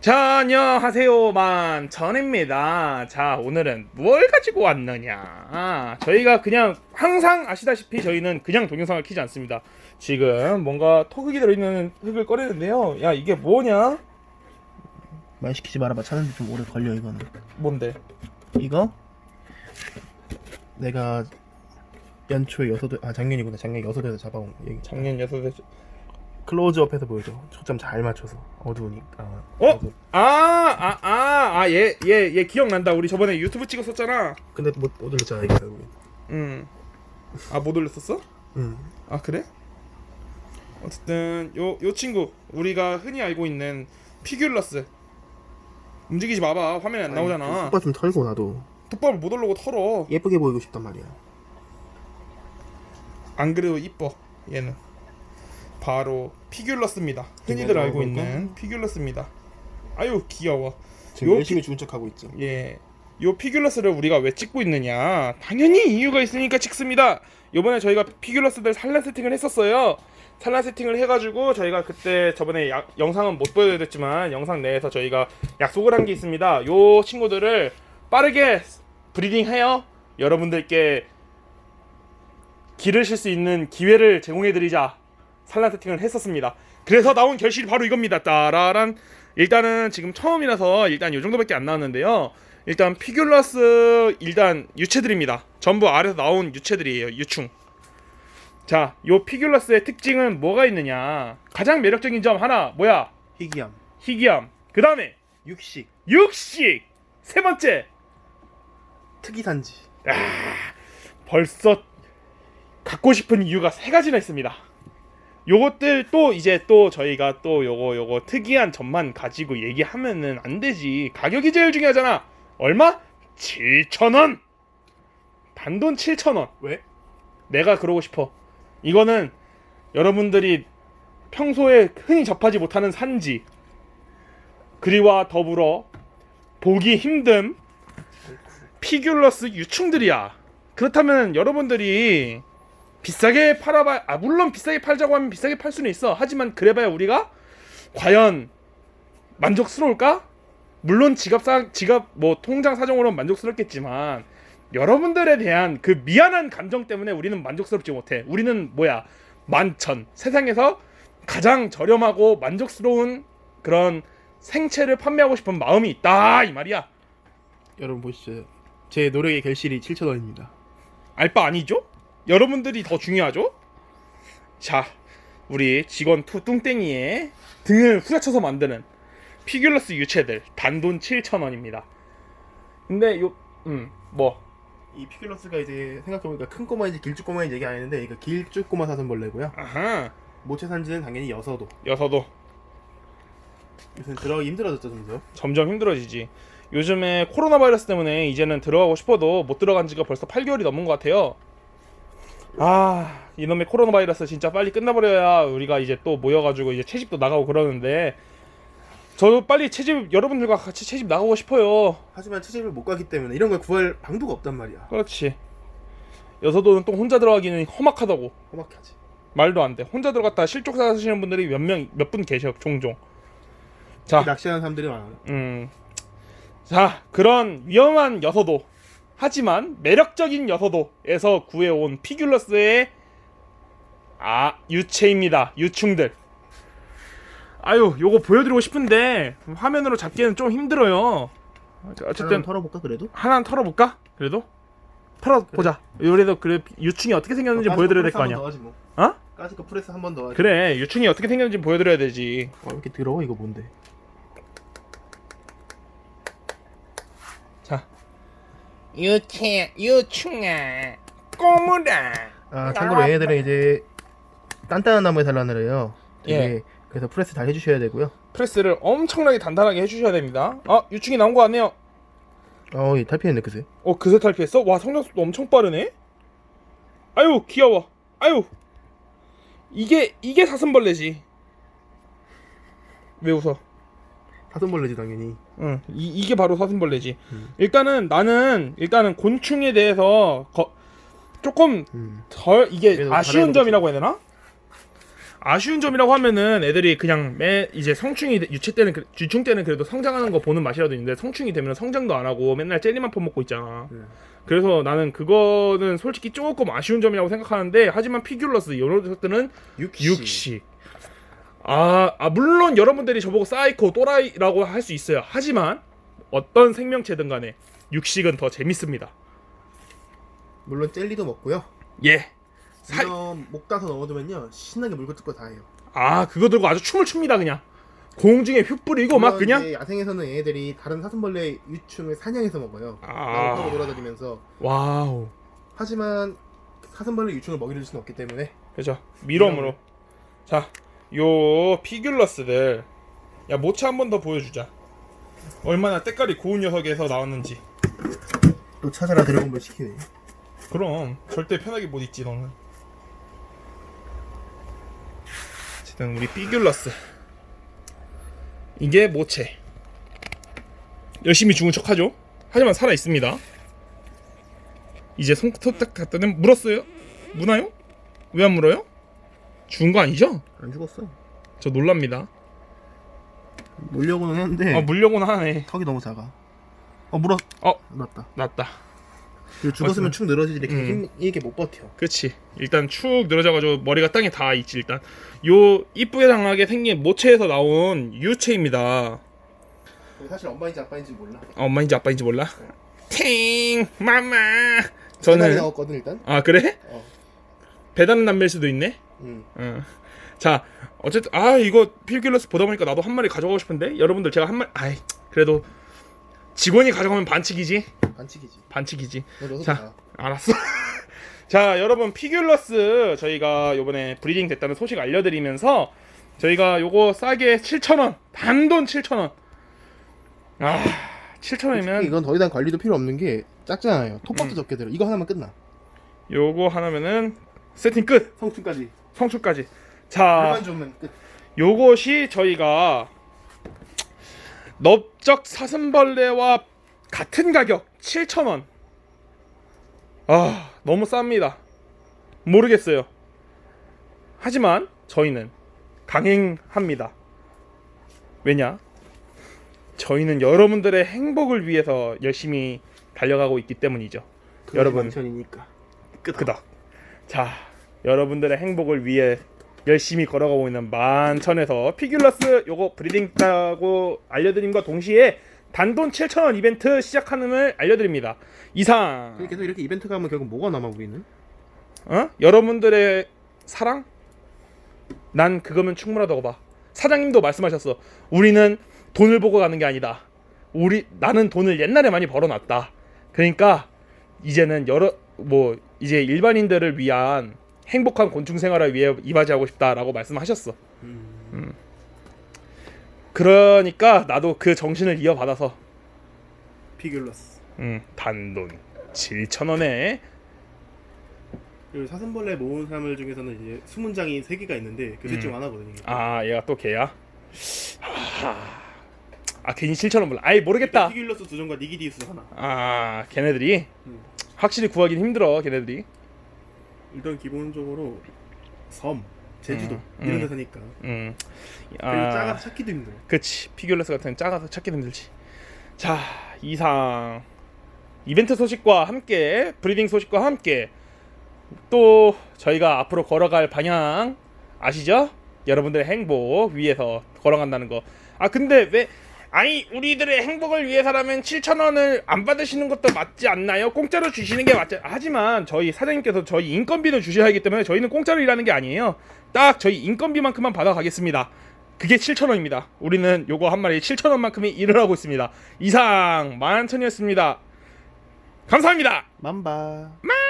자, 안녕하세요 만 전입니다. 자, 오늘은 뭘 가지고 왔느냐? 아, 저희가 그냥 항상 아시다시피 저희는 그냥 동영상을 키지 않습니다. 지금 뭔가 토극이 들어있는 흙을 꺼내는데요. 야, 이게 뭐냐? 말 시키지 말아봐 찾는데 좀 오래 걸려 이거는 뭔데? 이거 내가 연초에 여서도 아 작년이구나 작년 여서도에서 잡아온 얘기 작년 여섯에 클로즈업해서 보여줘. 초점 잘 맞춰서. 어두우니까 어? 그래서- 아, 아, 아, 아, 얘, 얘, 얘 기억난다. 우리 저번에 유튜브 찍었었잖아. 근데 못, 못 올렸잖아 이거 음. 아, 못 올렸었어? 응. 아 그래? 어쨌든 요 요 친구. 우리가 흔히 알고 있는 피규러스. 움직이지 마봐. 화면에 안 나오잖아. 오빠 좀 털고 나도. 톱밥을 못 올르고 털어. 예쁘게 보이고 싶단 말이야. 안 그래도 이뻐 얘는 바로 피규러스입니다 흔히들 알고 볼까? 있는 피규러스입니다 아유 귀여워 지금 요 열심히 주는 척하고 있죠 예. 요 피규러스를 우리가 왜 찍고 있느냐? 당연히 이유가 있으니까 찍습니다. 요번에 저희가 피규러스들 산란 세팅을 했었어요. 산란 세팅을 해가지고 저희가 그때 저번에 야- 영상은 못 보여드렸지만 영상 내에서 저희가 약속을 한 게 있습니다. 요 친구들을 빠르게 브리딩하여 여러분들께 기르실 수 있는 기회를 제공해드리자 산란 세팅을 했었습니다. 그래서 나온 결실이 바로 이겁니다. 따라란 일단은 지금 처음이라서 일단 이 정도밖에 안 나왔는데요. 일단 피규러스 일단 유체들입니다. 전부 아래서 나온 유체들이에요. 유충. 자, 요 피규러스의 특징은 뭐가 있느냐? 가장 매력적인 점 하나 뭐야? 희귀함 희귀함. 그 다음에 육식 육식. 세 번째 특이산지 벌써 갖고 싶은 이유가 세 가지나 있습니다. 요것들 또 이제 또 저희가 또 요거 요거 특이한 점만 가지고 얘기하면은 안 되지. 가격이 제일 중요하잖아. 얼마? 7,000원. 단돈 7,000원. 왜? 내가 그러고 싶어. 이거는 여러분들이 평소에 흔히 접하지 못하는 산지 그리와 더불어 보기 힘든 피규러스 유충들이야. 그렇다면 여러분들이 비싸게 팔아봐 아 물론 비싸게 팔자고 하면 비싸게 팔 수는 있어. 하지만 그래봐야 우리가 과연 만족스러울까? 물론 지갑 사 지갑 뭐 통장 사정으로는 만족스럽겠지만 여러분들에 대한 그 미안한 감정 때문에 우리는 만족스럽지 못해. 우리는 뭐야? 만천. 세상에서 가장 저렴하고 만족스러운 그런 생체를 판매하고 싶은 마음이 있다 이 말이야. 여러분 보시죠 제 노력의 결실이 7,000원입니다 알바 아니죠? 여러분들이 더 중요하죠? 자, 우리 직원 투 뚱땡이의 등을 후려쳐서 만드는 피규러스 유체들 단돈 7,000원입니다. 근데 요, 음, 뭐, 이 피규러스가 이제 생각해보니까 큰 꼬마인지 길쭉 꼬마인지 얘기 안 했는데 이거 길쭉 꼬마 사슴벌레고요 아하, 모체 산지는 당연히 여서도 여서도 요새 들어가기 힘들어졌죠 점점 점점 힘들어지지. 요즘에 코로나 바이러스 때문에 이제는 들어가고 싶어도 못 들어간 지가 벌써 8개월이 넘은 것 같아요. 아, 이놈의 코로나 바이러스 진짜 빨리 끝나버려야 우리가 이제 또 모여가지고 이제 채집도 나가고 그러는데 저도 빨리 채집 여러분들과 같이 채집 나가고 싶어요. 하지만 채집을 못 가기 때문에 이런 걸 구할 방도가 없단 말이야 그렇지. 여서도는 또 혼자 들어가기는 험악하다고 험악하지 말도 안 돼. 혼자 들어갔다 실족사 하시는 분들이 몇 명 몇 분 계셔 종종. 자, 낚시하는 사람들이 많아 음. 자, 그런 위험한 여서도 하지만 매력적인 여서도에서 구해온 피규러스의 아 유체입니다. 유충들. 아유, 요거 보여드리고 싶은데 화면으로 잡기는 좀 힘들어요. 어쨌든 어쨌든 털어볼까 그래도? 하나 털어볼까? 그래도 털어보자. 그래도 그래 유충이 어떻게 생겼는지 보여드려야 될 거 아니야. 뭐. 어? 까짓거 프레스 한 번 더 하지 그래, 유충이 어떻게 생겼는지 보여드려야 되지. 어, 이렇게 더러워 이거 뭔데 유채 유충아 꼬무라 아 참고로 얘네들은 이제 단단한 나무에 되게 예. 그래서 프레스 잘 해주셔야 되고요 프레스를 엄청나게 단단하게 해주셔야 됩니다. 아 유충이 나온 거 같네요. 어이 탈피했네 그새 어 그새 탈피했어? 와 성장 속도 엄청 빠르네. 아유 귀여워. 아유 이게 이게 사슴벌레지. 왜 웃어? 사슴벌레지 당연히 응 이, 이게 바로 사슴벌레지. 음. 일단은 나는 일단은 곤충에 대해서 거, 조금 음. 덜 이게 그래도 아쉬운 점이라고 해야 되나? 아쉬운 점이라고 하면은 애들이 그냥 매 이제 성충이 돼- 유체 때는 그- 유충 때는 그래도 성장하는 거 보는 맛이라도 있는데 성충이 되면 성장도 안 하고 맨날 젤리만 퍼먹고 있잖아. 네. 그래서 나는 그거는 솔직히 조금 아쉬운 점이라고 생각하는데 하지만 피규러스 이런 것들은 육식. 육식. 아, 아 물론 여러분들이 저보고 사이코 또라이라고 할 수 있어요. 하지만 어떤 생명체든 간에 육식은 더 재밌습니다. 물론 젤리도 먹고요. 예. 사- 목 따서 넣어두면요 신나게 물고 뜯고 다 해요. 아 그거 들고 아주 춤을 춥니다 그냥. 공중에 휙 뿌리고 막 그냥 야생에서는 얘네들이 다른 사슴벌레 유충을 사냥해서 먹어요. 아. 하고 돌아다니면서 와우. 하지만 사슴벌레 유충을 먹이를 수는 없기 때문에 그죠. 미럼으로. 자, 요 피귤러스들. 야 모차 한 번 더 보여주자. 얼마나 때깔이 고운 녀석에서 나왔는지. 또 찾아라 드래곤볼 시키네. 그럼 절대 편하게 못 있지 너는. 어쨌든 우리 피귤러스. 이게 모체. 열심히 죽은 척하죠. 하지만 살아 있습니다. 이제 손톱 딱 갖다 대면 물었어요? 무나요? 왜 안 물어요? 죽은 거 아니죠? 안 죽었어. 저 놀랍니다. 물려고는 했는데 아 물려고는 하네. 턱이 너무 작아. 어 물어. 어 맞다. 낫다. 그리고 죽었으면 축 늘어지지 이렇게 음. 힘 이게 못 버텨. 그렇지. 일단 축 늘어져가지고 머리가 땅에 닿아 있지 일단. 요 이쁘게 당하게 생긴 모체에서 나온 유체입니다. 사실 엄마인지 아빠인지 몰라. 아, 엄마인지 아빠인지 몰라. 팅 마마. 저는 저는 나왔거든 일단. 아 그래? 어. 배다는 남매일 수도 있네. 음. 어. 자 어쨌든 아 이거 필귤러스 보다 보니까 나도 한 마리 가져가고 싶은데 여러분들 제가 한 마리 아이 그래도 직원이 가져가면 반칙이지 반칙이지. 반칙이지. 자. 자. 알았어. 자, 여러분 피귤러스 저희가 요번에 브리딩 됐다는 소식 알려드리면서 저희가 요거 싸게 7,000원 단돈 7,000원. 아, 7,000원이면 이건 더 이상 관리도 필요 없는 게 작잖아요. 톱밥도 음. 적게 들어. 이거 하나만 끝나. 요거 하나면은 세팅 끝. 성충까지. 성출까지. 자. 요것이 저희가 넓적 사슴벌레와 같은 가격 7,000원. 아, 너무 쌉니다. 모르겠어요. 하지만 저희는 강행합니다. 왜냐? 저희는 여러분들의 행복을 위해서 열심히 달려가고 있기 때문이죠. 여러분. 천이니까. 끄덕. 자, 여러분들의 행복을 위해 열심히 걸어가고 있는 만천에서 피귤러스 요거 브리딩 따고 알려드림과 동시에 단돈 7,000원 이벤트 시작하는을 알려드립니다. 이상 계속 이렇게 이벤트가 하면 결국 뭐가 남아 우리는? 어? 여러분들의 사랑? 난 그거면 충분하다고 봐. 사장님도 말씀하셨어. 우리는 돈을 보고 가는 게 아니다. 우리 나는 돈을 옛날에 많이 벌어놨다. 그러니까 이제는 여러 뭐 이제 일반인들을 위한 행복한 곤충 생활을 위해 이바지하고 싶다라고 말씀하셨어. 음. 그러니까 나도 그 정신을 이어받아서 피귤러스. 음, 단돈 7,000원에 그리고 사슴벌레 모은 사람들 중에서는 이제 수문장이 세 개가 있는데 그셋중 음. 하나거든요. 아 얘가 또 걔야? 아, 아 괜히 7,000원 몰라. 아이 모르겠다. 피귤러스 두 종과 니기디우스 하나. 아 걔네들이 음. 확실히 구하긴 힘들어 걔네들이. 일단 기본적으로 섬, 제주도 음, 이런 음. 데 사니까 음. 그리고 아, 작아서 찾기도 힘들어. 그치 피규어레스 같은 작아서 찾기 힘들지. 자 이상 이벤트 소식과 함께 브리딩 소식과 함께 또 저희가 앞으로 걸어갈 방향 아시죠? 여러분들의 행복 위해서 걸어간다는 거. 아 근데 왜 아니 우리들의 행복을 위해서라면 7천 원을 안 받으시는 것도 맞지 않나요? 공짜로 주시는 게 맞죠. 하지만 저희 사장님께서 저희 인건비도 주셔야 하기 때문에 저희는 공짜로 일하는 게 아니에요. 딱 저희 인건비만큼만 받아가겠습니다. 그게 7천 원입니다. 우리는 요거 한 마리 7천 원만큼의 일을 하고 있습니다. 이상 만천이었습니다. 감사합니다. 맘바. 마